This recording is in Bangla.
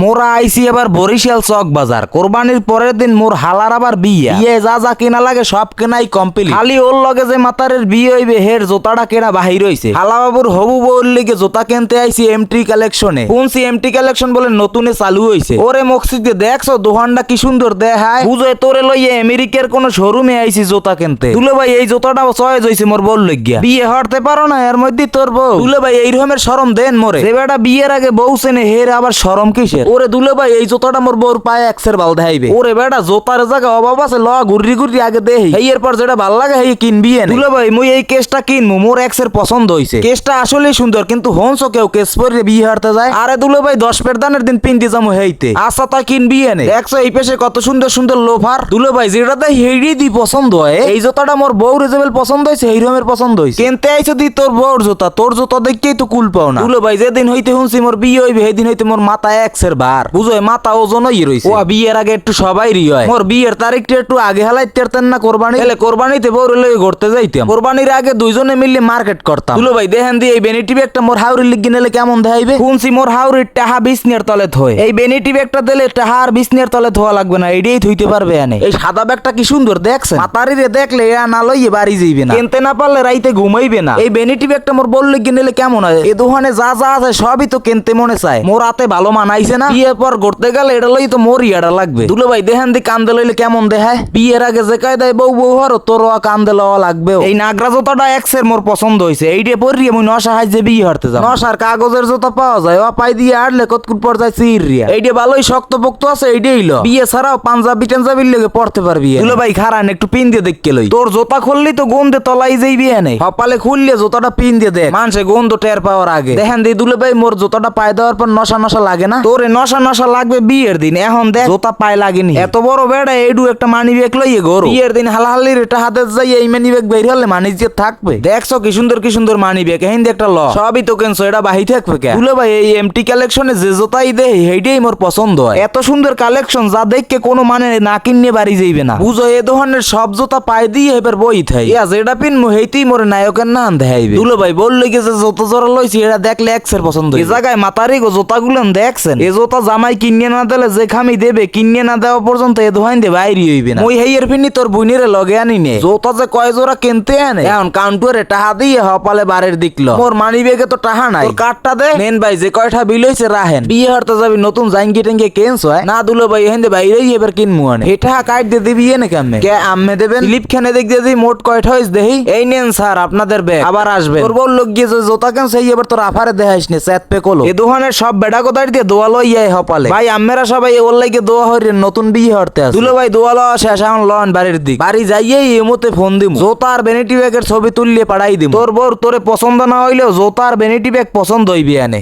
মোরা আইসি এবার বরিশাল চক বাজার। কোরবানির পরের দিন মোর হালার আবার বিয়ে। যা যা কেনা লাগে সব কেনাই কমপ্লিট। খালি ওর লগে যে মাতারের বিয়ে হইবে, হের জোতাটা কেনা বাহির হইছে। হালাবাবুর হবু বউর লিগে জোতা কিনতে আইছি এমটি কালেকশনে। কোনসি এমটি কালেকশন বলে নতুনে চালু হইছে। ওরে মকসিদে দেখছ দোকানটা কি সুন্দর দেখায়? বুঝে তোরে লইয়ে আমেরিকার কোন শোরুমে আইছি জোতা কিনতে। তুলে ভাই, এই জোতাটা চয়েস হইছে মোর বল লইগিয়া বিয়ে হরতে পারো না, এর মধ্যে তোর বউ। তুলে ভাই, এই রকমের শরম দেন মোরে। যে বিয়ের আগে বউ সেনে হের আবার শরম কিসের ওরে দুলে ভাই এই জোতাটা মোর বউর পায়ে একসের বাল দেখাইবে। ওরে বেটা জোতার জায়গা অভাব আছে ল ঘুরি ঘুরি আগে দেহি। এই এরপর যেটা ভালো লাগে এই কিনবি দুলে ভাই মুই এই কেসটা কিনবো মোর এক্সের পছন্দ হইছে। কেসটা আসলেই সুন্দর কিন্তু হনসো কেউ কেস পরে বিয়ে হারতে যায়। আরে দুলে ভাই দশ পেট দানের দিন পিন্দি যাব হেইতে। আচ্ছা তা কিনবি এনে। দেখছ এই পেশে কত সুন্দর সুন্দর লোফার। দুলে ভাই যেটাতে হেইডি দি পছন্দ হয় এই জোতাটা মোর বউ রেজেবেল পছন্দ হয়েছে এই রকমের পছন্দ হয়েছে কিনতে আইছো দি তোর বউর জোতা তোর জোতা দেখেই তো কুল পাও না। দুলে ভাই যেদিন হইতে শুনছি মোর বিয়ে হইবে সেদিন হইতে মোর মাথা এক্সের বার। বুঝো মাথা ওজন হয়ে রইছে। ও বিয়ের আগে একটু সবাই রি হয়। মোর বিয়ের তারিখটা একটু আগে হেলাই তেরতেন না কোরবানি? এলে কোরবানিতে বউরে লই ঘুরতে যাইতাম। কোরবানির আগে দুইজনে মিলে মার্কেট করতাম। দুলো ভাই দেখেন দি এই বেনিটি ব্যাগটা মোর হাউরির লিগি নিলে কেমন দেখাইবে? শুনছি মোর হাউরির টাহা বিছনের তলে থয়। এই বেনিটি ব্যাগটা দিলে টাহা আর বিছনের তলে ধোয়া লাগবে না এটাই থইতে পারবে আনে এই সাদা ব্যাগটা কি সুন্দর দেখছেন? মাতারি রে দেখলে এরা না লইয়ে বাড়ি যাইবে না। কিনতে না পারলে রাইতে ঘুমাইবে না। এই বেনিটি ব্যাগটা মোর বললে কিনলে কেমন হয়? এ দোকানে যা যা আছে সবই তো কিনতে মনে চায়। মোর হাতে ভালো মানাইছে না। বিয়ের পর ঘুরতে গেলে এটা লই তো মোর ইয়াটা লাগবে। দুলো ভাই দেখান দি কান্দে লইলে কেমন দেখায়? বিয়ের আগে যে কায়দায় বউ বউ হরো তোর কান্দে লওয়া লাগবে এই নাগরা জোতাটা এক্সের মোর পছন্দ হয়েছে এইটা পরিয়ে মুই নশা হাইজে বিয়ে হরতে যাও নশার কাগজের জোতা পাওয়া যায় ও পাই দিয়ে আটলে কতকুট পর যায় সিরিয়া এইটা ভালোই শক্ত পোক্ত আছে এইটাই লো। বিয়ে ছাড়াও পাঞ্জাবি টাঞ্জাবির লেগে পড়তে পারবি দুলো ভাই খারান একটু পিন দিয়ে দেখকে লই। তোর জোতা খুললি তো গন্ধে তলাই যাইবি এনে। সপালে খুললে জোতাটা পিন দিয়ে দেখ। মানুষে গন্ধ টের পাওয়ার আগে। দেখেন দি দুলে ভাই মোর জোতাটা পায়ে দেওয়ার পর নশা নশা লাগে না? তোরে নশা নশা লাগবে বিয়ের দিন। এখন দেখ জোতা পায়ে লাগেনি। এত বড় বেড়া এইডু একটা মানি ব্যাগ লইয়ে গরু। বিয়ের দিন হালাহালির এটা হাতে যাই এই মানি ব্যাগ বের হলে মানি যে থাকবে। দেখছ কি সুন্দর কি সুন্দর মানি ব্যাগ হিন্দি একটা ল সবই তো কেনছো এটা বাহি থাকবে কে? দুলে ভাই এই এমটি কালেকশনে যে জোতাই দে সেইটাই মোর পছন্দ হয়। এত সুন্দর কালেকশন যা দেখকে কোনো মানে না কিনে বাড়ি যাইবে না। বুঝো এ ধরনের সব জোতা পায়ে দিয়ে এবার বই থাই। ইয়া যেটা পিনমু হেইতেই মোরে নায়কের নাম দেখাইবে। দুলো ভাই বললে যে জোতা জোড়া লইছি এটা দেখলে এক্সের পছন্দ এই জায়গায় মাতারি গো জোতাগুলো দেখছেন? এ জোতা জামাই কিনে না দিলে যে খামি দেবে কিনে না দেওয়া পর্যন্ত এ দোহাইন দে বাইরে হইবে না। ওই হেইয়ের ফিনি তোর বুনিরে লগে আনি নে। জোতা যে কয় জোড়া কিনতে আনে? এখন কাউন্টারে টাহা দিয়ে হপালে বাড়ির দিকলো মোর মানি বেগে তো টাহা নাই। তোর কাঠটা দে। নেন ভাই যে কয়টা বিল হইছে রাহেন। বিয়ে হরতে যাবি নতুন জাঙ্গি টেঙ্গে কেন্স হয়? না দুলো ভাই হেন্দে বাইরেই এবার কিনমু আনে। এটা কাট দিয়ে দিবি এনে কেমনে? কে আম্মে দেবেন? স্লিপ খানে দেখ দিয়ে দিই মোট কয়টা হইস দেহি এই নেন স্যার আপনাদের ব্যাগ। আবার আসবে তোর বল লোক গিয়ে যে জোতা কেন সেই এবার তোর আফারে দেখাইস নে স্যাত পে কলো এ দোকানের সব বেড়া কোদার দিয়ে দোয়া লইয়াই হপালে ভাই আম্মেরা সবাই ওর লাগে দোয়া হইরে নতুন বিয়ে হরতে আছে। দুলো ভাই দোয়া লওয়া শেষ এখন লন বাড়ির দিক। বাড়ি যাইয়েই এমতে ফোন দিমু। জোতার বেনিটি ব্যাগের ছবি তুললে পাড়াই দিমু। তোর বোর তোরে পছন্দ না হইলেও জোতার বেনিটি ব্যাগ পছন্দ হইবি আনে